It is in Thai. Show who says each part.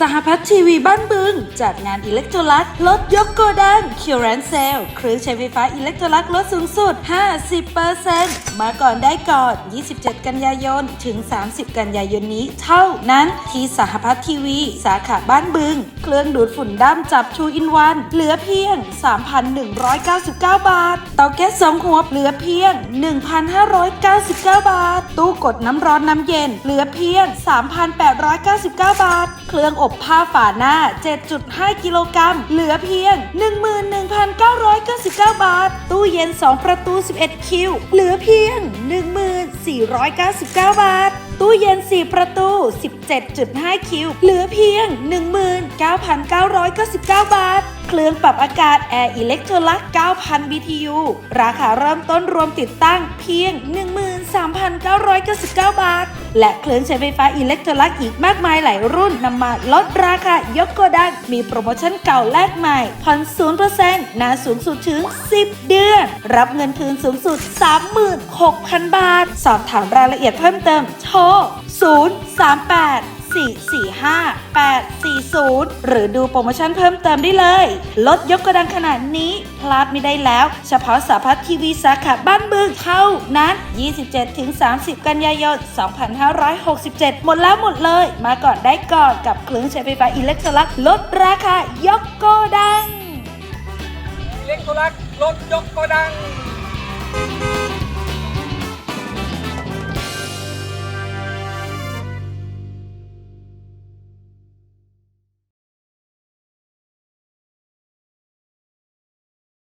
Speaker 1: สหพัฒน์ทีวีบ้านบึง จัดงานอิเล็กโทรลักลดยกโกดังคิวแรนเซลเครื่องใช้ไฟฟ้าอิเล็กโทรลักลดสูงสุด 50%มาก่อนได้ก่อน 27 กันยายน ถึง 30 กันยายนนี้ เท่านั้นที่สหพัฒน์ทีวี สาขาบ้านบึง เครื่องดูดฝุ่นด้ามจับชูอินวัน เหลือเพียง 3,199 บาท เตาแก๊สสองหัวเหลือเพียง 1,599 บาท ตู้กดน้ำร้อนน้ำเย็น เหลือเพียง 3,899 บาท เครื่องอบผ้าฝาหน้า 7.5 กิโลกรัม เหลือเพียง 11,999 บาท ตู้เย็น 2 ประตู 11 คิว เหลือเพียง 1499 บาท ตู้เย็น 4 ประตู 17.5 คิว เหลือเพียง 19,999 บาท เครื่องปรับอากาศ Air Electrolux 9,000 BTU ราคาเริ่มต้นรวมติดตั้งเพียง 13,999 บาท และเครื่องใช้ไฟฟ้าอิเล็กโทรลักอีกมากมายหลายรุ่นนำมาลดราคายกโกดังมีโปรโมชั่นเก่าแลกใหม่ผ่อน0%นานสูงสุดถึง 10 เดือน รับเงินคืนสูงสุด 36,000 บาท สอบถามรายละเอียดเพิ่มเติมโทร038 445 840 หรือดูโปรโมชั่นเพิ่มเติมได้เลย ลดยกกระดังขนาดนี้พลาดไม่ได้แล้ว เฉพาะสาพัฒทีวีสาขาบ้านบึงเท่านั้น 27-30 กันยายน 2567 หมดแล้วหมดเลย มาก่อนได้ก่อนกับเครื่องใช้ไฟฟ้าอิเล็กทรอลักลดราคายกโกดัง
Speaker 2: อิเล็กทรอลักรถยกโกดัง